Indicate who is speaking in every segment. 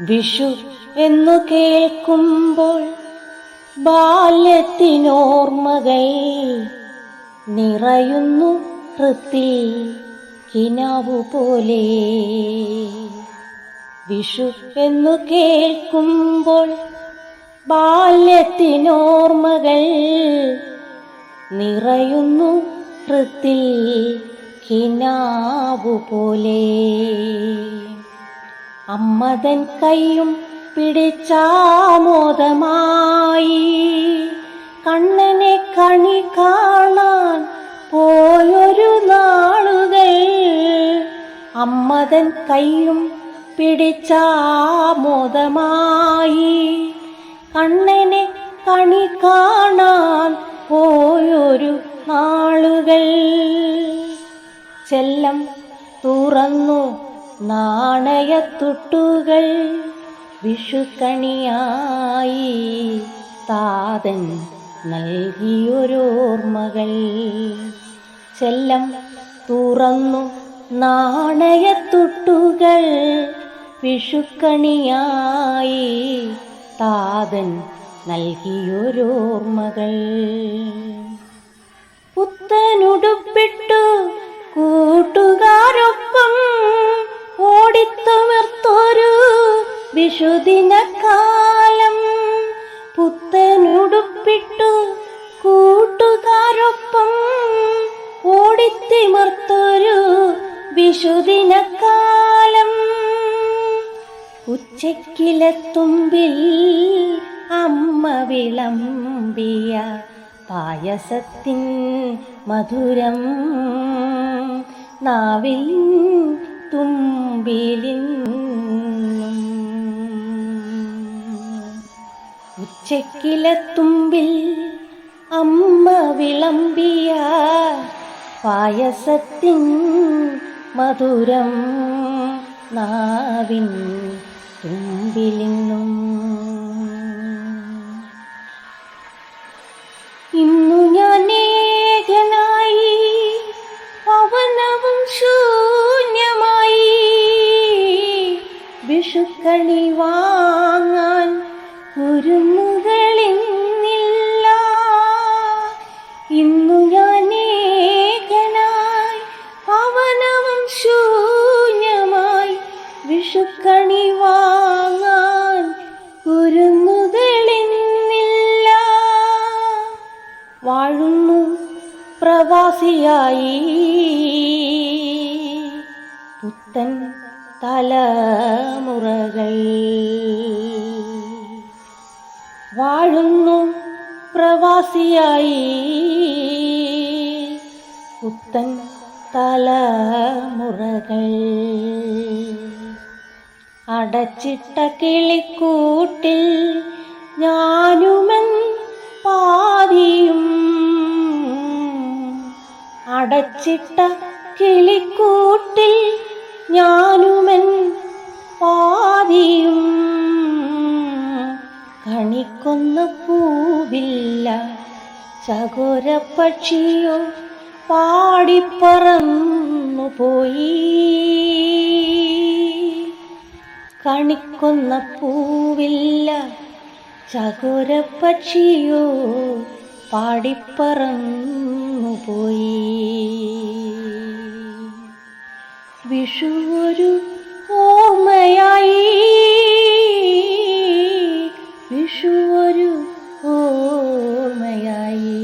Speaker 1: വിഷു എന്നു കേൾക്കുമ്പോൾ ബാല്യത്തിനോർമ്മകൾ നിറയുന്നു ഹൃത്തിൽ കിനാവു പോലെ. വിഷു എന്നു കേൾക്കുമ്പോൾ ബാല്യത്തിനോർമ്മകൾ നിറയുന്നു ഹൃത്തിൽ കിനാവു പോലെ. അമ്മതൻ കൈയും പിടിച്ചാമോദമായി കണ്ണനെ കണി കാണാൻ പോയൊരു നാളുകൾ. അമ്മതൻ കൈയും പിടിച്ചാമോദമായി കണ്ണനെ കണി കാണാൻ പോയൊരു നാളുകൾ. ചെല്ലം തുറന്നു നാണയത്തുട്ടുകൾ വിഷുക്കണിയായി താതൻ നൽകിയൊരോർമ്മകൾ. ചെല്ലം തുറന്നു നാണയത്തുട്ടുകൾ വിഷുക്കണിയായി താതൻ നൽകിയൊരോർമ്മകൾ. പുത്തനുടുപ്പിട്ടു കൂട്ടുകാരൊപ്പം വിഷുദിനക്കാലം പുത്തനുടുപ്പിട്ടു കൂട്ടുകാരൊപ്പം ഓടിത്തിമർത്തൊരു വിഷുദിനക്കാലം ഉച്ചക്കിലെത്തുമ്പിൽ അമ്മ വിളമ്പിയ പായസത്തിൻ മധുരം നാവിൽ തുമ്പിലിന്നും ഉച്ചക്കിലെത്തുമ്പിൽ അമ്മ വിളമ്പിയ പായസത്തിൻ മധുരം നാവിൻ തുമ്പിലിന്നും. ഇന്നു ഞാൻ ഏകനായി പവനവും ശൂന്യമായി. വിഷുക്കണി വിഷുക്കണി വാങ്ങാൻ കുരുന്നുകളിന്നില്ല വാഴുന്നു പ്രവാസിയായി. പുത്തൻ തലമുറകൾ. വാഴുന്നു പ്രവാസിയായി. പുത്തൻ തലമുറകൾ. അടച്ചിട്ട കിളിക്കൂട്ടിൽ ഞാനുമൻ പാതിയും. അടച്ചിട്ട കിളിക്കൂട്ടിൽ ഞാനുമൻ പാതിയും. കണിക്കൊന്ന പൂവില്ല ചകോര പക്ഷിയോ പാടിപ്പറന്നു പോയി കണിക്കൊന്ന പൂവില്ല. ചകുരപ്പക്ഷിയോ പാടിപ്പറന്നുപോയി വിഷു ഒരു ഓർമ്മയായി. വിഷു ഒരു ഓർമ്മയായി.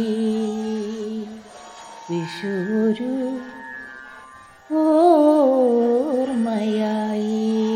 Speaker 1: വിഷു ഒരു ഓർമ്മയായി.